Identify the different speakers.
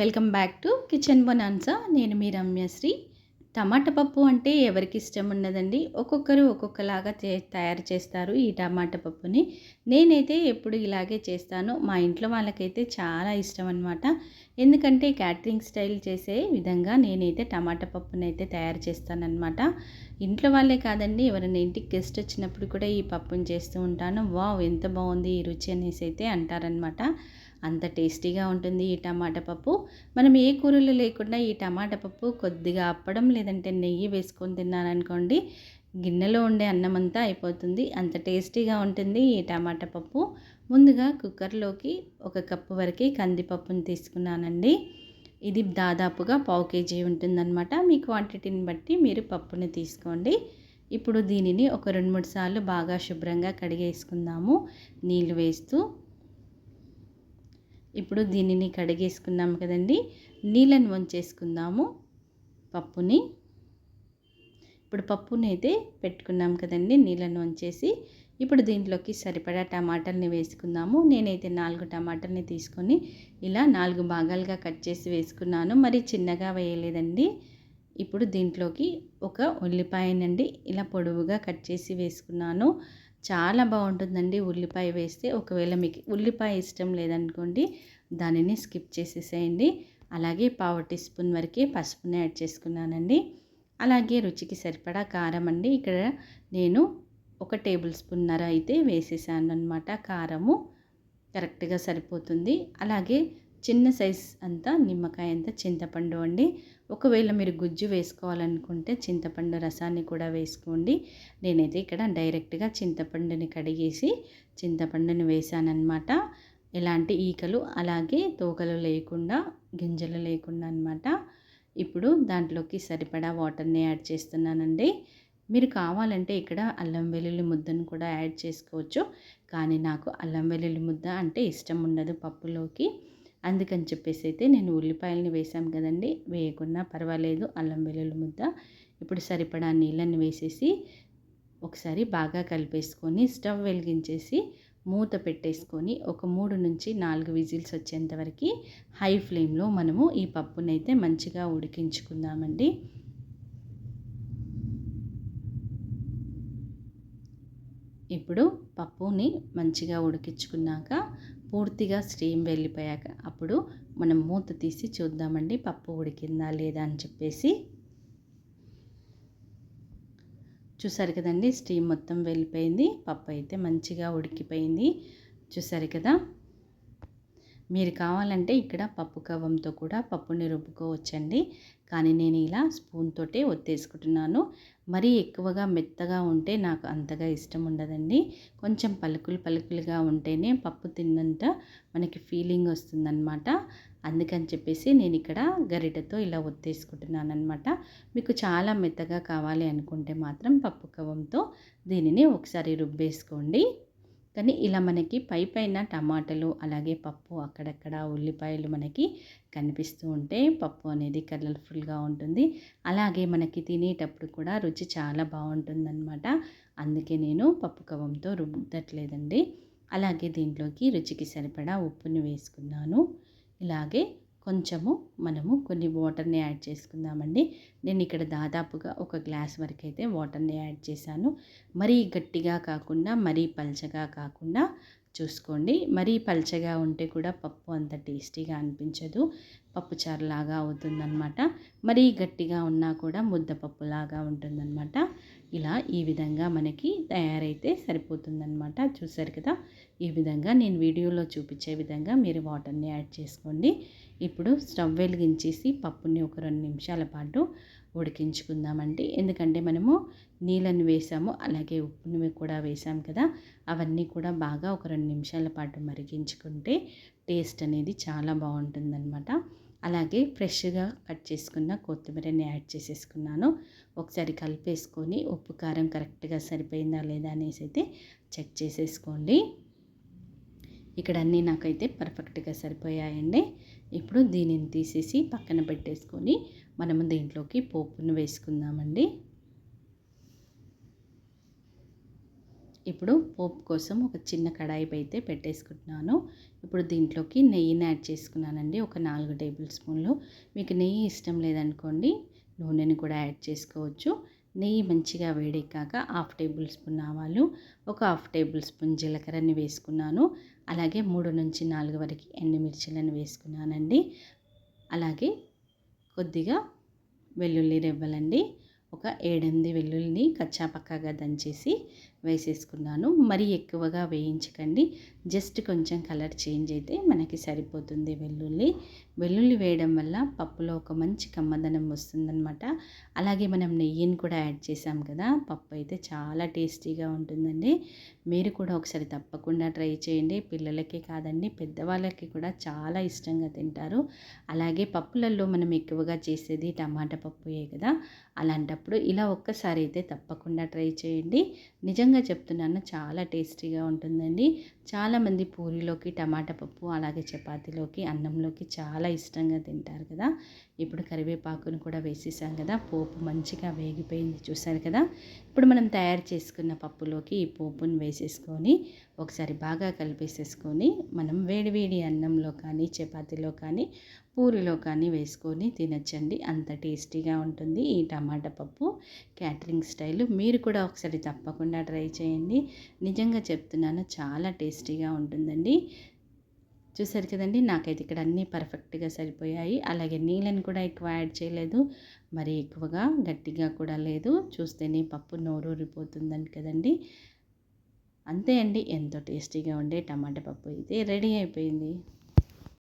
Speaker 1: Welcome back to kitchen bonanza. నేను మీ రమ్యశ్రీ టమాటా పప్పు అంటే ఎవరికి ఇష్టం ఉండదండి. ఒక్కొక్కరు ఒక్కొక్కలాగా తయారు చేస్తారు ఈ టమాటా పప్పుని. నేనైతే ఎప్పుడు ఇలాగే చేస్తాను. మా ఇంట్లో వాళ్ళకైతే చాలా ఇష్టం అనమాట ఎందుకంటే క్యాటరింగ్ స్టైల్ చేసే విధంగా నేనైతే టమాటా పప్పుని అయితే తయారు చేస్తానన్నమాట. ఇంట్లో వాళ్ళే కాదండి ఎవరైనా ఇంటికి గెస్ట్ వచ్చినప్పుడు కూడా ఈ పప్పుని చేస్తూ ఉంటాను. వావ్ ఎంత బాగుంది ఈ రుచి అనేసి అయితే అంటారనమాట అంత టేస్టీగా ఉంటుంది ఈ టమాటా పప్పు. మనం ఏ కూరలు లేకుండా ఈ టమాటా పప్పు కొద్దిగా అప్పడం లేదంటే నెయ్యి వేసుకొని తిన్నారనుకోండి గిన్నెలో ఉండే అన్నం అంతా అయిపోతుంది. అంత టేస్టీగా ఉంటుంది ఈ టమాటా పప్పు. ముందుగా కుక్కర్లోకి ఒక కప్పు వరకు కందిపప్పుని తీసుకున్నానండి. ఇది దాదాపుగా పావు కేజీ ఉంటుందన్నమాట. మీ క్వాంటిటీని బట్టి మీరు పప్పుని తీసుకోండి. ఇప్పుడు దీనిని ఒక రెండు మూడు సార్లు బాగా శుభ్రంగా కడిగేసుకుందాము. నీళ్ళు వేస్తూ ఇప్పుడు దీనిని కడిగేసుకున్నాము కదండి. నీళ్ళని వంచేసుకుందాము పప్పుని. ఇప్పుడు పప్పుని అయితే పెట్టుకున్నాం కదండి నీళ్ళని వంచేసి. ఇప్పుడు దీంట్లోకి సరిపడా టమాటాలని వేసుకుందాము. నేనైతే నాలుగు టమాటాలని తీసుకొని ఇలా నాలుగు భాగాలుగా కట్ చేసి వేసుకున్నాను. మరి చిన్నగా వేయలేదండి. ఇప్పుడు దీంట్లోకి ఒక ఉల్లిపాయనండి ఇలా పొడవుగా కట్ చేసి వేసుకున్నాను. చాలా బాగుంటుందండి ఉల్లిపాయ వేస్తే. ఒకవేళ మీకు ఉల్లిపాయ ఇష్టం లేదనుకోండి దానిని స్కిప్ చేసేసేయండి. అలాగే పావు టీ స్పూన్ వరకే పసుపుని యాడ్ చేసుకున్నానండి. అలాగే రుచికి సరిపడా కారం అండి. ఇక్కడ నేను ఒక టేబుల్ స్పూన్నర అయితే వేసేసాను అనమాట కారము కరెక్ట్గా సరిపోతుంది. అలాగే చిన్న సైజ్ అంతా నిమ్మకాయ అంతా చింతపండు అండి. ఒకవేళ మీరు గుజ్జు వేసుకోవాలనుకుంటే చింతపండు రసాన్ని కూడా వేసుకోండి. నేనైతే ఇక్కడ డైరెక్ట్గా చింతపండుని కడిగేసి చింతపండుని వేసానమాట ఎలాంటి ఈకలు అలాగే తోకలు లేకుండా గింజలు లేకుండా అనమాట ఇప్పుడు దాంట్లోకి సరిపడా వాటర్ని యాడ్ చేస్తున్నానండి. మీరు కావాలంటే ఇక్కడ అల్లం వెల్లుల్లి ముద్దను కూడా యాడ్ చేసుకోవచ్చు. కానీ నాకు అల్లం వెల్లుల్లి ముద్ద అంటే ఇష్టం ఉండదు పప్పులోకి. అందుకని చెప్పేసి అయితే నేను ఉల్లిపాయలని వేసాం కదండి. వేయకుండా పర్వాలేదు. అల్లం వెల్లుల్లి ముద్ద. ఇప్పుడు సరిపడా నీళ్ళని వేసేసి ఒకసారి బాగా కలిపేసుకొని స్టవ్ వెలిగించేసి మూత పెట్టేసుకొని ఒక మూడు నుంచి నాలుగు విజిల్స్ వచ్చేంతవరకు హై ఫ్లేమ్లో మనము ఈ పప్పునైతే మంచిగా ఉడికించుకుందామండి. ఇప్పుడు పప్పుని మంచిగా ఉడికించుకున్నాక పూర్తిగా స్టీమ్ వెళ్ళిపోయాక అప్పుడు మనం మూత తీసి చూద్దామండి పప్పు ఉడికిందా లేదా అని చెప్పేసి. చూసారు కదండి స్టీమ్ మొత్తం వెళ్ళిపోయింది పప్పు అయితే మంచిగా ఉడికిపోయింది. చూసారు కదా? మీరు కావాలంటే ఇక్కడ పప్పు కవ్వంతో కూడా పప్పుని రుబ్బుకోవచ్చండి. కానీ నేను ఇలా స్పూన్ తోటే ఒత్తేసుకుంటున్నాను. మరీ ఎక్కువగా మెత్తగా ఉంటే నాకు అంతగా ఇష్టం ఉండదండి. కొంచెం పలుకులు పలుకులుగా ఉంటేనే పప్పు తిన్నంత మనకి ఫీలింగ్ వస్తుందన్నమాట. అందుకని చెప్పేసి నేను ఇక్కడ గరిటతో ఇలా ఒత్తేసుకుంటున్నాను అనమాట మీకు చాలా మెత్తగా కావాలి అనుకుంటే మాత్రం పప్పు కవ్వంతో దీనిని ఒకసారి రుబ్బేసుకోండి. కానీ ఇలా మనకి పై పైన టమాటాలు అలాగే పప్పు అక్కడక్కడ ఉల్లిపాయలు మనకి కనిపిస్తూ ఉంటే పప్పు అనేది కలర్ఫుల్గా ఉంటుంది. అలాగే మనకి తినేటప్పుడు కూడా రుచి చాలా బాగుంటుందన్నమాట. అందుకే నేను పప్పు కవంతో రుబ్బట్లేదండి అలాగే దీంట్లోకి రుచికి సరిపడా ఉప్పుని వేసుకున్నాను. ఇలాగే కొంచెము మనము కొన్ని వాటర్ని యాడ్ చేసుకుందామండి. నేను ఇక్కడ దాదాపుగా ఒక గ్లాస్ వరకు అయితే వాటర్ని యాడ్ చేశాను. మరీ గట్టిగా కాకుండా మరీ పల్చగా కాకుండా చూసుకోండి. మరీ పల్చగా ఉంటే కూడా పప్పు అంత టేస్టీగా అనిపించదు. పప్పు చారులాగా అవుతుందన్నమాట. మరీ గట్టిగా ఉన్నా కూడా ముద్దపప్పులాగా ఉంటుందన్నమాట. ఇలా ఈ విధంగా మనకి తయారైతే సరిపోతుందన్నమాట. చూసారు కదా? ఈ విధంగా నేను వీడియోలో చూపించే విధంగా మీరు వాటర్ని యాడ్ చేసుకోండి. ఇప్పుడు స్టవ్ వెలిగించేసి పప్పుని ఒక రెండు నిమిషాల పాటు ఉడికించుకుందామండి. ఎందుకంటే మనము నీళ్ళని వేసాము అలాగే ఉప్పుని కూడా వేసాం కదా? అవన్నీ కూడా బాగా ఒక రెండు నిమిషాల పాటు మరిగించుకుంటే టేస్ట్ అనేది చాలా బాగుంటుందన్నమాట. అలాగే ఫ్రెష్గా కట్ చేసుకున్న కొత్తిమీరని యాడ్ చేసేసుకున్నాను. ఒకసారి కలిపేసుకొని ఉప్పు కారం కరెక్ట్గా సరిపోయిందా లేదా అనేసి అయితే చెక్ చేసేసుకోండి. ఇక్కడ అన్నీ నాకైతే పర్ఫెక్ట్గా సరిపోయాయండి. ఇప్పుడు దీనిని తీసేసి పక్కన పెట్టేసుకొని మనము దీంట్లోకి పోపును వేసుకుందామండి. ఇప్పుడు పోపు కోసం ఒక చిన్న కడాయి అయితే పెట్టేసుకుంటున్నాను. ఇప్పుడు దీంట్లోకి నెయ్యిని యాడ్ చేసుకున్నానండి. ఒక నాలుగు టేబుల్ స్పూన్లు. మీకు నెయ్యి ఇష్టం లేదనుకోండి నూనెని కూడా యాడ్ చేసుకోవచ్చు. నెయ్యి మంచిగా వేడెక్కాక హాఫ్ టేబుల్ స్పూన్ ఆవాలు ఒక హాఫ్ టేబుల్ స్పూన్ జీలకర్రని వేసుకున్నాను. అలాగే మూడు నుంచి నాలుగు వరకు ఎండుమిర్చిలను వేసుకున్నానండి. అలాగే కొద్దిగా వెల్లుల్లి రెవ్వలండి ఒక ఏడెనిమిది వెల్లుల్లిని కచ్చాపక్కగా దంచేసి వేసేసుకున్నాను. మరీ ఎక్కువగా వేయించకండి. జస్ట్ కొంచెం కలర్ చేంజ్ అయితే మనకి సరిపోతుంది వెల్లుల్లి. వెల్లుల్లి వేయడం వల్ల పప్పులో ఒక మంచి కమ్మదనం వస్తుందన్నమాట. అలాగే మనం నెయ్యిని కూడా యాడ్ చేసాం కదా పప్పు అయితే చాలా టేస్టీగా ఉంటుందండి. మీరు కూడా ఒకసారి తప్పకుండా ట్రై చేయండి. పిల్లలకే కాదండి పెద్దవాళ్ళకి కూడా చాలా ఇష్టంగా తింటారు. అలాగే పప్పులలో మనం ఎక్కువగా చేసేది టమాటా పప్పుయే కదా. అలాంటప్పుడు ఇలా ఒక్కసారి అయితే తప్పకుండా ట్రై చేయండి. నిజంగా చెప్తున్నాను చాలా టేస్టీగా ఉంటుందండి. చాలామంది పూరిలోకి టమాటా పప్పు అలాగే చపాతీలోకి అన్నంలోకి చాలా ఇష్టంగా తింటారు కదా. ఇప్పుడు కరివేపాకును కూడా వేసేసాం కదా పోపు మంచిగా వేగిపోయింది చూసారు కదా. ఇప్పుడు మనం తయారు చేసుకున్న పప్పులోకి ఈ పోపును వేసేసుకొని ఒకసారి బాగా కలిపేసేసుకొని మనం వేడివేడి అన్నంలో కానీ చపాతీలో కానీ పూరిలో కానీ వేసుకొని తినచ్చండి. అంత టేస్టీగా ఉంటుంది ఈ టమాటా పప్పు. క్యాటరింగ్ స్టైల్ మీరు కూడా ఒకసారి తప్పకుండా ట్రై చేయండి. నిజంగా చెప్తున్నాను చాలా టేస్టీగా ఉంటుందండి. చూసారు కదండి నాకైతే ఇక్కడ అన్నీ పర్ఫెక్ట్గా సరిపోయాయి. అలాగే నీళ్ళని కూడా ఎక్కువ యాడ్ చేయలేదు. మరి ఎక్కువగా గట్టిగా కూడా లేదు. చూస్తేనే పప్పు నోరూరిపోతుందని కదండి. అంతే అండి. ఎంతో టేస్టీగా ఉండే టమాటా పప్పు అయితే రెడీ అయిపోయింది.